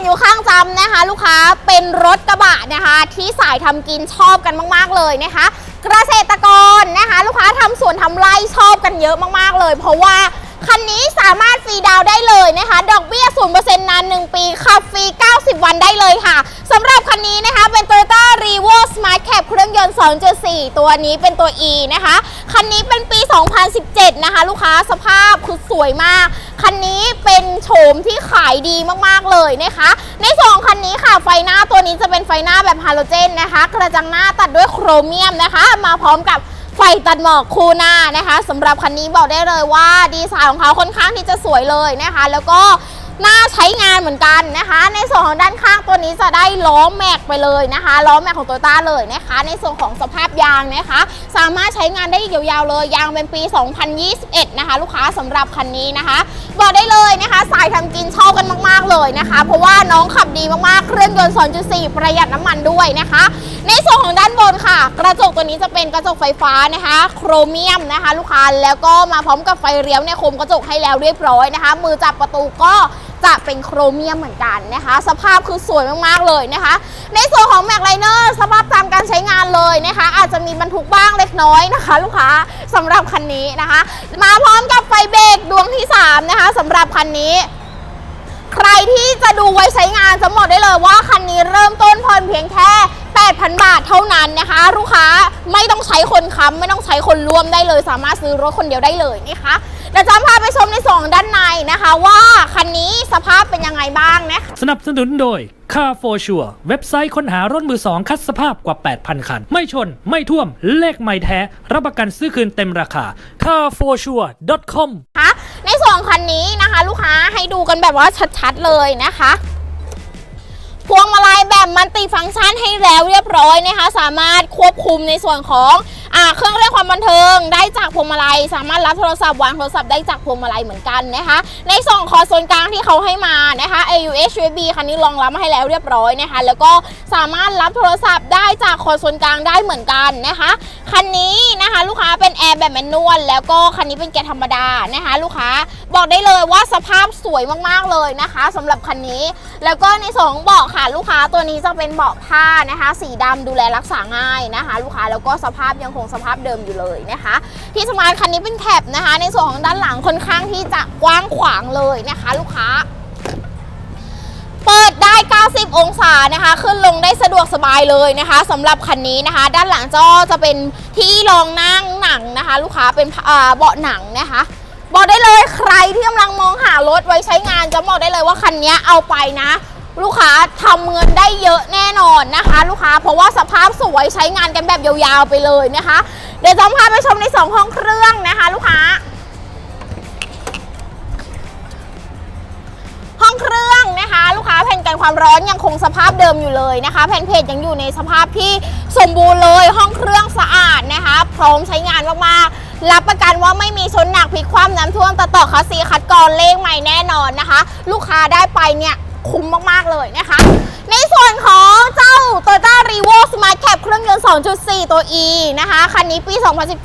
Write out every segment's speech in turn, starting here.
นอยู่ข้างจำนะคะ ลูกค้าเป็นรถกระบะนะคะ ที่สายทำกินชอบกันมาก ๆ เลยนะคะ เกษตรกรนะคะ ลูกค้าทำสวนทำไร่ชอบกันเยอะมาก ๆ เลย เพราะว่าคันนี้สามารถ รีดาวได้เลยนะคะ ดอกเบี้ย 0%นาน 1 ปีขับฟรี 90 วันได้เลยค่ะสำหรับคันนี้นะคะเป็น Toyota r e v o Smart Cap เครื่องยนต์ 2.4 ตัวนี้เป็นตัว E นะคะ คันนี้เป็นปี 2017 นะคะ ลูกค้าสภาพคือสวยมาก คันนี้เป็นโฉมที่ขายดีมากๆเลยนะคะ ในส่วนของคันนี้ค่ะไฟหน้าตัวนี้จะเป็นไฟหน้าแบบฮาโลเจนนะคะ กระจังหน้าตัดด้วยโครเมียมนะคะ มาพร้อมกับ ไฟตัดหมอกคู่หน้านะคะสำหรับคันนี้บอกได้เลยว่าดีไซน์ของเขาค่อนข้างที่จะสวยเลยนะคะ แล้วก็น่าใช้งานเหมือนกันนะคะ ในส่วนของด้านข้างตัวนี้จะได้ล้อแม็กไปเลยนะคะล้อแม็กของโตโยต้าเลยนะคะ ในส่วนของสภาพยางนะคะ สามารถใช้งานได้ยาวๆเลยยางเป็นปี 2021 นะคะ ลูกค้าสำหรับคันนี้นะคะ บอกได้เลยนะคะ สายทำกินชอบกันมากๆเลยนะคะ เพราะว่าน้องขับดีมากๆเครื่องยนต์ 2.4 ประหยัดน้ำมันด้วยนะคะ ในส่วนของ นค่ะ กระจกตัวนี้จะเป็นกระจกไฟฟ้านะคะ โครเมียมนะคะ ลูกค้าแล้วก็มาพร้อมกับไฟเลี้ยวเนี่ยคมกระจกให้แล้วเรียบร้อยนะคะ มือจับประตูก็จะเป็นโครเมียมเหมือนกันนะคะ สภาพคือสวยมากๆเลยนะคะ ในส่วนของแม็กไลเนอร์สภาพตามการใช้งานเลยนะคะ อาจจะมีบรรทุกบ้างเล็กน้อยนะคะ ลูกค้าสำหรับคันนี้นะคะ มาพร้อมกับไฟเบรกดวงที่ 3 นะคะสำหรับคันนี้ใครที่จะดูไว้ใช้งานจะบอกได้เลยว่าคันนี้เริ่มต้นผ่อนเพียงแค่ 8,000 บาทเท่านั้นนะคะ ลูกค้าไม่ต้องใช้คนค้ำไม่ต้องใช้คนร่วมได้เลย สามารถซื้อรถคนเดียวได้เลยนะคะเดี๋ยวจะพาไปชมในส่วนของด้านในนะคะ ว่าคันนี้สภาพเป็นยังไงบ้างนะคะสนับสนุนโดย Car for Sure เว็บไซต์ค้นหารถมือสองคัดสภาพกว่า 8,000 คัน ไม่ชน ไม่ท่วม เลขไม่แท้ รับประกันซื้อคืนเต็มราคา carforsure.com คะในส่วนของคันนี้นะคะ ลูกค้าให้ดูกันแบบว่าชัดๆเลยนะคะ พวงมาลัยแบบมันติฟังก์ชันให้แล้วเรียบร้อยนะคะ สามารถควบคุมในส่วนของ อ่าเครื่องเล่นความบันเทิงได้จากพวงมาลัย สามารถรับโทรศัพท์วางโทรศัพท์ได้จากพวงมาลัยเหมือนกันนะคะ ในส่วนคอโซนกลางที่เขาให้มานะคะ AUX USB คันนี้รองรับมาให้แล้วเรียบร้อยนะคะ แล้วก็สามารถรับโทรศัพท์ได้จากคอโซนกลางได้เหมือนกันนะคะคันนี้นะคะลูกค้าเป็นแอร์แบบแมนนวลแล้วก็คันนี้เป็นเกียร์ธรรมดานะคะ ลูกค้าบอกได้เลยว่าสภาพสวยมากๆเลยนะคะสำหรับคันนี้ แล้วก็ในส่วนของเบาะค่ะลูกค้าตัวนี้จะเป็นเบาะผ้านะคะ สีดำดูแลรักษาง่ายนะคะ ลูกค้าแล้วก็สภาพยังคงสภาพเดิมอยู่เลยนะคะ ที่สมาร์ทคันนี้เป็นแคปนะคะ ในส่วนของด้านหลังค่อนข้างที่จะกว้างขวางเลยนะคะ ลูกค้า เปิดได้ 90 องศานะคะ ขึ้นลงได้สะดวกสบายเลยนะคะสำหรับคันนี้นะคะ ด้านหลังจอจะเป็นที่รองนั่งหนังนะคะ ลูกค้าเป็นเบาะหนังนะคะบอกได้เลยใครที่กำลังมองหารถไว้ใช้งานจะบอกได้เลยว่าคันนี้เอาไปนะ ลูกค้าทำเงินได้เยอะแน่นอนนะคะ ลูกค้าเพราะว่าสภาพสวยใช้งานกันแบบยาวๆไปเลยนะคะ เดี๋ยวจะพาไปชมในสองห้องเครื่องนะคะ ลูกค้า ห้องเครื่องนะคะ ลูกค้าแผ่นกันความร้อนยังคงสภาพเดิมอยู่เลยนะคะ แผ่นเพจยังอยู่ในสภาพที่สมบูรณ์เลยห้องเครื่องสะอาดนะคะ พร้อมใช้งานมากๆรับประกันว่าไม่มีชนหนักพลิกคว่ำน้ำท่วมตัดต่อคัสซีคัดกรองเลขใหม่แน่นอนนะคะ ลูกค้าได้ไปเนี่ย คุ้มมากๆเลยนะคะ ในส่วนของเจ้า Toyota r e v o Smart Cap เครื่องยนต์ 2.4 ตัว E นะคะ คันนี้ปี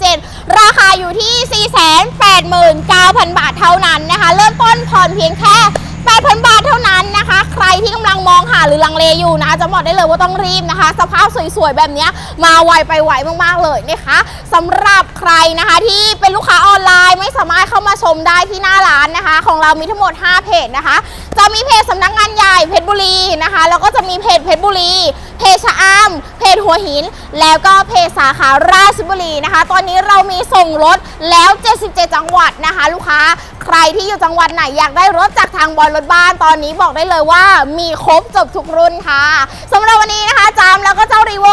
2017 ราคาอยู่ที่ 489,000 บาทเท่านั้นนะคะ เริ่มต้นผ่อนเพียงแค่ 8,000 ลังเลอยู่นะจะบอกได้เลยว่าต้องรีบนะคะ สภาพสวยๆแบบนี้มาไวไปไวมากๆเลยนะคะสำหรับใครนะคะที่เป็นลูกค้าออนไลน์ไม่สามารถเข้ามาชมได้ที่หน้าร้านนะคะ ของเรามีทั้งหมด 5 เพจนะคะ จะมีเพจสำนักงานใหญ่เพชรบุรีนะคะ แล้วก็จะมีเพจเพชรบุรี เพจชะอำเพจหัวหิน แล้วก็เพจสาขาราชบุรีนะคะ ตอนนี้เรามีส่งรถแล้ว 77 จังหวัดนะคะ ลูกค้า รที่อยู่จังหวัดไหนอยากได้รถจากทางบอลรถบ้านตอนนี้บอกได้เลยว่ามีครบจบทุกรุ่นค่ะสำหรับวันนี้นะคะจามแล้วก็เจ้ารีโว